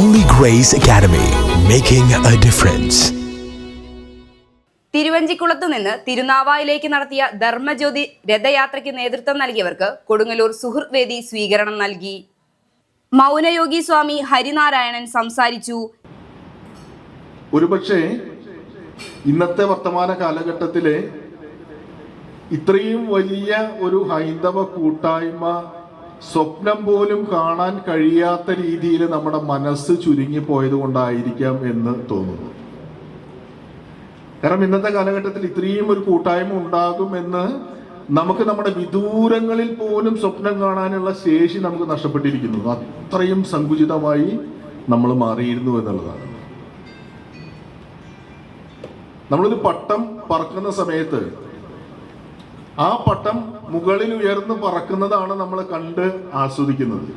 Holy Grace Academy, making a difference. തിരുവഞ്ചിക്കുളത്ത് നിന്ന് തിരുനാവായിലേക്ക് നടത്തിയ ധർമ്മജ്യോതി രഥയാത്രയ്ക്ക് നേതൃത്വം നൽകിയവർക്ക് കൊടുങ്ങല്ലൂർ സുഹൃത് വേദി സ്വീകരണം നൽകി മൗനയോഗി സ്വാമി ഹരിനാരായണൻ സംസാരിച്ചു ഒരുപക്ഷെ ഇന്നത്തെ വർത്തമാന കാലഘട്ടത്തിലെ ഇത്രയും വലിയ ഒരു ഹൈന്ദവ കൂട്ടായ്മ സ്വപ്നം പോലും കാണാൻ കഴിയാത്ത രീതിയിൽ നമ്മുടെ മനസ്സ് ചുരുങ്ങി പോയത് കൊണ്ടായിരിക്കാം എന്ന് തോന്നുന്നു. കാരണം ഇന്നത്തെ കാലഘട്ടത്തിൽ ഇത്രയും ഒരു കൂട്ടായ്മ ഉണ്ടാകുമെന്ന് നമുക്ക് നമ്മുടെ വിദൂരങ്ങളിൽ പോലും സ്വപ്നം കാണാനുള്ള ശേഷി നമുക്ക് നഷ്ടപ്പെട്ടിരിക്കുന്നു. അത്രയും സങ്കുചിതമായി നമ്മൾ മാറിയിരുന്നു എന്നുള്ളതാണ്. നമ്മളൊരു പട്ടം പറക്കുന്ന സമയത്ത് ആ പട്ടം മുകളിൽ ഉയർന്ന് പറക്കുന്നതാണ് നമ്മൾ കണ്ട് ആസ്വദിക്കുന്നത്.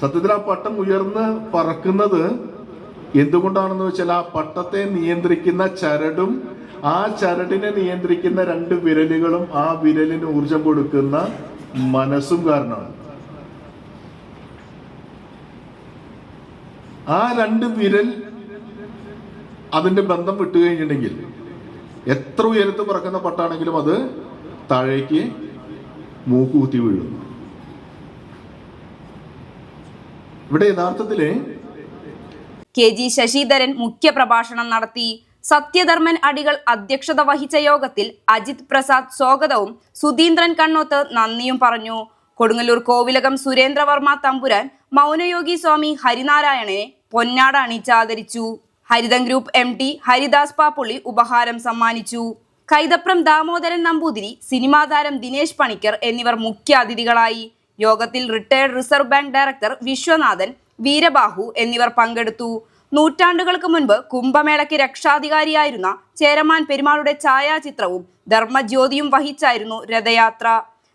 സത്യത്തിൽ ആ പട്ടം ഉയർന്ന് പറക്കുന്നത് എന്തുകൊണ്ടാണെന്ന് വെച്ചാൽ ആ പട്ടത്തെ നിയന്ത്രിക്കുന്ന ചരടും ആ ചരടിനെ നിയന്ത്രിക്കുന്ന രണ്ട് വിരലുകളും ആ വിരലിന് ഊർജം കൊടുക്കുന്ന മനസ്സും കാരണമാണ്. ആ രണ്ട് വിരൽ അതിന്റെ ബന്ധം വിട്ടു കഴിഞ്ഞിട്ടുണ്ടെങ്കിൽ എത്ര ഉയരത്ത് പറക്കുന്ന പട്ടാണെങ്കിലും അത് താഴേക്ക് മൂക്കുകുത്തി വീഴും. ഇവിടെ യഥാർത്ഥത്തിൽ കെ ജി ശശിധരൻ മുഖ്യപ്രഭാഷണം നടത്തി. സത്യധർമ്മൻ അടികൾ അധ്യക്ഷത വഹിച്ച യോഗത്തിൽ അജിത് പ്രസാദ് സ്വാഗതവും സുധീന്ദ്രൻ കണ്ണോത്ത് നന്ദിയും പറഞ്ഞു. കൊടുങ്ങല്ലൂർ കോവിലകം സുരേന്ദ്രവർമ്മ തമ്പുരാൻ മൗനയോഗി സ്വാമി ഹരിനാരായണനെ പൊന്നാട അണിച്ചാദരിച്ചു Haritham group M T Haridas Pappully ഉപഹാരം സമ്മാനിച്ചു. കൈതപ്രം ദാമോദരൻ നമ്പൂതിരി സിനിമാ താരം ദിനേശ് പണിക്കർ എന്നിവർ മുഖ്യ അതിഥികളായി. യോഗത്തിൽ retired reserve bank director Viswanathan Veerabahu എന്നിവർ പങ്കെടുത്തു. നൂറ്റാണ്ടുകൾക്ക് മുൻപ് കുംഭമേളയ്ക്ക് രക്ഷാധികാരിയായിരുന്ന ചേരമാൻ പെരുമാളുടെ ഛായാചിത്രവും ധർമ്മജ്യോതിയും വഹിച്ചായിരുന്നു രഥയാത്ര.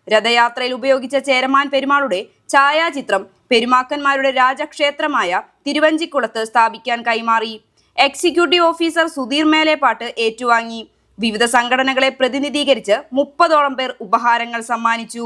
രഥയാത്രയിൽ ഉപയോഗിച്ച ചേരമാൻ പെരുമാളുടെ ഛായാചിത്രം പെരുമാക്കന്മാരുടെ രാജക്ഷേത്രമായ തിരുവഞ്ചിക്കുളത്ത് സ്ഥാപിക്കാൻ കൈമാറി. എക്സിക്യൂട്ടീവ് ഓഫീസർ സുധീർ മേലേപ്പാട്ട് ഏറ്റുവാങ്ങി. വിവിധ സംഘടനകളെ പ്രതിനിധീകരിച്ച് മുപ്പതോളം പേർ ഉപഹാരങ്ങൾ സമ്മാനിച്ചു.